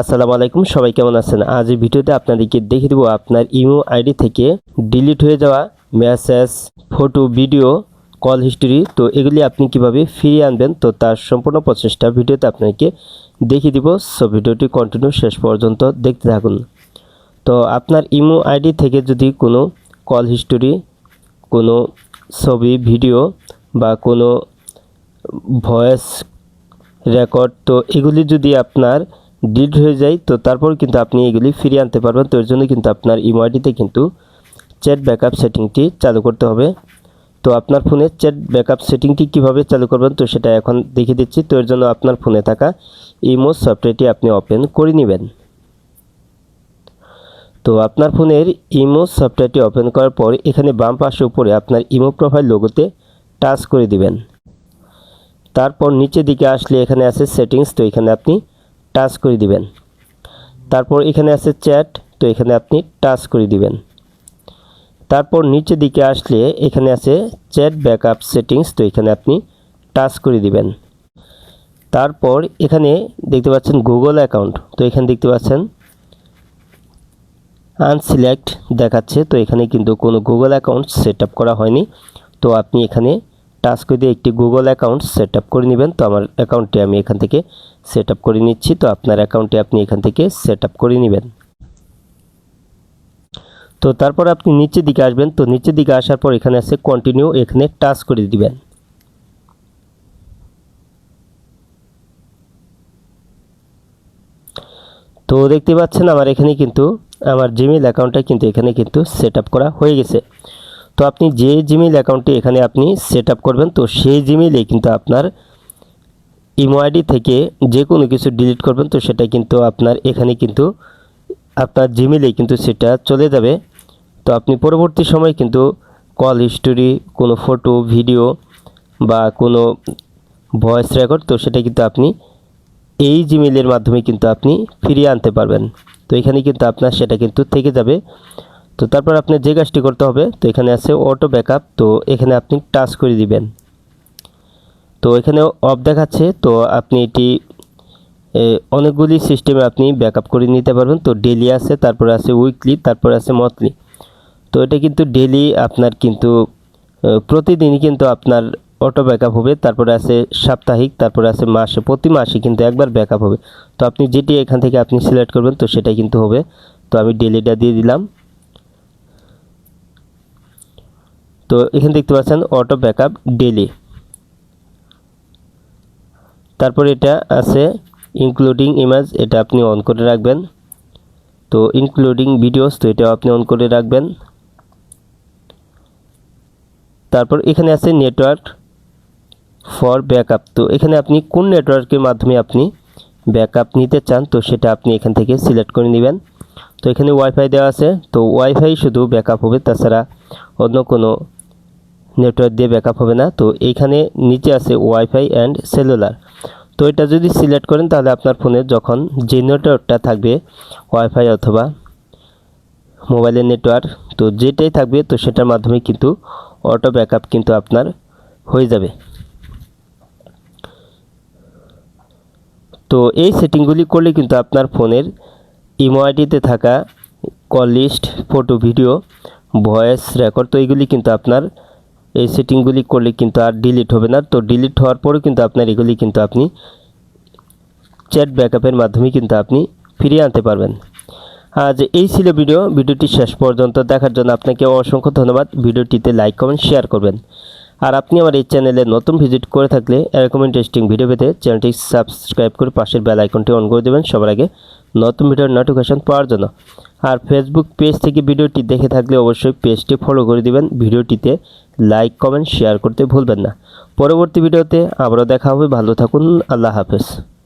আসসালামু আলাইকুম, সবাই কেমন আছেন? আজ ভিডিওতে আপনাদেরকে দেখিয়ে দেবো আপনার ইমো আইডি থেকে ডিলিট হয়ে যাওয়া message, photo, video, call history. তো এগুলি আপনি কীভাবে ফিরিয়ে আনবেন, তো তার সম্পূর্ণ প্রচেষ্টা ভিডিওতে আপনাকে দেখিয়ে দিব। সো ভিডিওটি কন্টিনিউ শেষ পর্যন্ত দেখতে থাকুন। তো আপনার ইমো আইডি থেকে যদি কোনো কল হিস্টোরি, কোনো ছবি, ভিডিও বা কোনো ভয়েস রেকর্ড, তো এগুলি যদি আপনার ডিলিট হয়ে যায়, তো তারপর কিন্তু আপনি এগুলি ফিরিয়ে আনতে পারবেন। তো এর জন্য কিন্তু আপনার ইমোআইডিতে কিন্তু চ্যাট ব্যাকআপ সেটিংটি চালু করতে হবে। তো আপনার ফোনে চ্যাট ব্যাকআপ সেটিংটি কীভাবে চালু করবেন, তো সেটা এখন দেখিয়ে দিচ্ছি। তো এর জন্য আপনার ফোনে থাকা ইমো সফটওয়্যারটি আপনি ওপেন করে নেবেন। তো আপনার ফোনের ইমো সফটওয়্যারটি ওপেন করার পর এখানে বাম পাশে উপরে আপনার ইমো প্রোফাইল লোগোতে টাচ করে দিবেন। তারপর নিচের দিকে আসলে এখানে আছে সেটিংস তো এখানে আপনি টাচ করে দিবেন। তারপর এখানে আছে চ্যাট, তো এখানে আপনি টাচ করে দিবেন। তারপর নিচের দিকে আসলে এখানে আছে চ্যাট ব্যাকআপ সেটিংস, তো এখানে আপনি টাচ করে দিবেন। তারপর এখানে দেখতে পাচ্ছেন গুগল অ্যাকাউন্ট, তো এখানে দেখতে পাচ্ছেন আনসিলেক্ট দেখাচ্ছে, তো এখানে কিন্তু কোনো গুগল অ্যাকাউন্ট সেট করা হয়নি। তো আপনি এখানে টাচ করে দিয়ে একটি গুগল অ্যাকাউন্ট সেট আপ করে নেবেন। তো আমার অ্যাকাউন্টটি আমি এখান থেকে সেট আপ করে নিচ্ছি। তো আপনার অ্যাকাউন্টটি আপনি এখান থেকে সেট আপ করে নেবেন। তো তারপর আপনি নিচের দিকে আসবেন। তো নিচের দিকে আসার পর এখানে আছে কন্টিনিউ এখানে টাচ করে দিবেন। তো দেখতে পাচ্ছেন আমার এখানে কিন্তু, আমার জিমেল অ্যাকাউন্টটা কিন্তু এখানে কিন্তু সেট করা হয়ে গেছে। তো আপনি যে জিমেল অ্যাকাউন্টটি এখানে আপনি সেট করবেন, তো সেই জিমেলে কিন্তু আপনার ইমো আইডি থেকে যে কোনো কিছু ডিলিট করবেন, তো সেটা কিন্তু আপনার এখানে কিন্তু আপনার জিমেলে কিন্তু সেটা চলে যাবে। তো আপনি পরবর্তী সময় কিন্তু কল হিস্টোরি কোনো ফটো ভিডিও বা কোনো ভয়েস রেকর্ড তো সেটা কিন্তু আপনি এই জিমেলের মাধ্যমে কিন্তু আপনি ফিরিয়ে আনতে পারবেন। তো এখানে কিন্তু আপনার সেটা কিন্তু থেকে যাবে। তো তারপর আপনি যে কাজটি করতে হবে, তো এখানে আছে অটো ব্যাকআপ তো এখানে আপনি টাচ করে দিবেন। তো এখানে অফ দেখাচ্ছে, তো আপনি এটি অনেকগুলি সিস্টেমে আপনি ব্যাকআপ করে নিতে পারবেন। তো ডেলি আছে, তারপরে আছে উইকলি তারপরে আছে মন্থলি তো এটা কিন্তু ডেলি আপনার কিন্তু প্রতিদিনই কিন্তু আপনার অটো ব্যাকআপ হবে। তারপরে আছে সাপ্তাহিক, তারপরে আছে মাসে, প্রতি মাসে কিন্তু একবার ব্যাকআপ হবে। তো আপনি যেটি এখান থেকে আপনি সিলেক্ট করবেন, তো সেটাই কিন্তু হবে। তো আমি ডেলিটা দিয়ে দিলাম। তো এখানে দেখতে পাচ্ছেন অটো ব্যাকআপ ডেলি তারপর এটা আছে ইনক্লুডিং ইমেজ এটা আপনি অন করে রাখবেন। তো ইনক্লুডিং ভিডিওস তো এটাও আপনি অন করে রাখবেন। তারপর এখানে আছে নেটওয়ার্ক ফর ব্যাকআপ তো এখানে আপনি কোন নেটওয়ার্কের মাধ্যমে আপনি ব্যাকআপ নিতে চান, তো সেটা আপনি এখান থেকে সিলেক্ট করে নেবেন। তো এখানে ওয়াইফাই দেওয়া আছে, তো ওয়াইফাই শুধু ব্যাকআপ হবে, তাছাড়া অন্য কোনো নেটওয়ার্ক দিয়ে ব্যাকআপ হবে না। তো এইখানে নিচে আছে ওয়াইফাই অ্যান্ড সেলুলার তো এটা যদি সিলেক্ট করেন, তাহলে আপনার ফোনে যখন যে নেটওয়ার্কটা থাকবে ওয়াইফাই অথবা মোবাইলের নেটওয়ার্ক, তো যেটাই থাকবে, তো সেটার মাধ্যমে কিন্তু অটো ব্যাকআপ কিন্তু আপনার হয়ে যাবে। তো এই সেটিংগুলি করলে কিন্তু আপনার ফোনের ইমো আইডিতে থাকা call list photo video voice record তো এইগুলি কিন্তু আপনার এই সেটিংগুলি করলে কিন্তু আর ডিলিট হবে না। তো ডিলিট হওয়ার পরেও কিন্তু আপনার এগুলি কিন্তু আপনি চ্যাট ব্যাকআপের মাধ্যমে কিন্তু আপনি ফিরিয়ে আনতে পারবেন। আজ এই ছিল ভিডিও। ভিডিওটি শেষ পর্যন্ত দেখার জন্য আপনাকে অসংখ্য ধন্যবাদ। ভিডিওটিতে লাইক কমেন্ট শেয়ার করবেন। আর আপনি আমার এই চ্যানেলে নতুন ভিজিট করে থাকলে এরকম ইন্টারেস্টিং ভিডিও পেতে চ্যানেলটি সাবস্ক্রাইব করে পাশের বেল আইকনটি অন করে দেবেন সবার আগে নতুন ভিডিওর নোটিফিকেশন পাওয়ার জন্য। আর ফেসবুক পেজ থেকে ভিডিওটি দেখে থাকলে অবশ্যই পেজটি ফলো করে দিবেন। ভিডিওটিতে লাইক কমেন্ট শেয়ার করতে ভুলবেন না। পরবর্তী ভিডিওতে আবারও দেখা হবে। ভালো থাকুন। আল্লাহ হাফেজ।